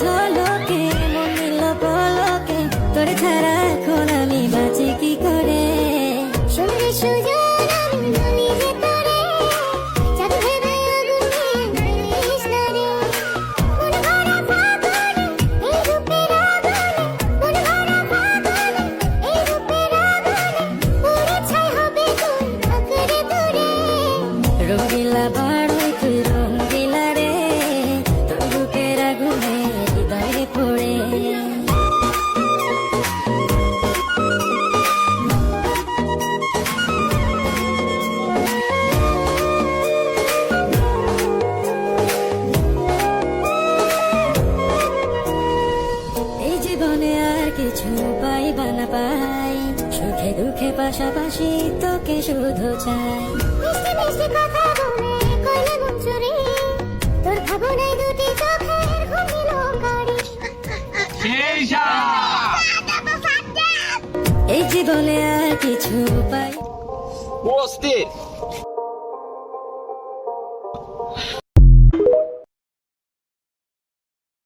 ঝলকে মন নিল পলকে। তোর ছাড়া এখন আমি বাঁচি কি করে? শুনলে সুজন রঙ্গিলা বাড়ই তুই রঙ্গিলা জীবনে আর কিছু পাইবা না পাই, সুখে দুঃখে পাশাপাশি তোকে শুধু চাই। এই জীবনে আর কিছু পাই ও অস্থির।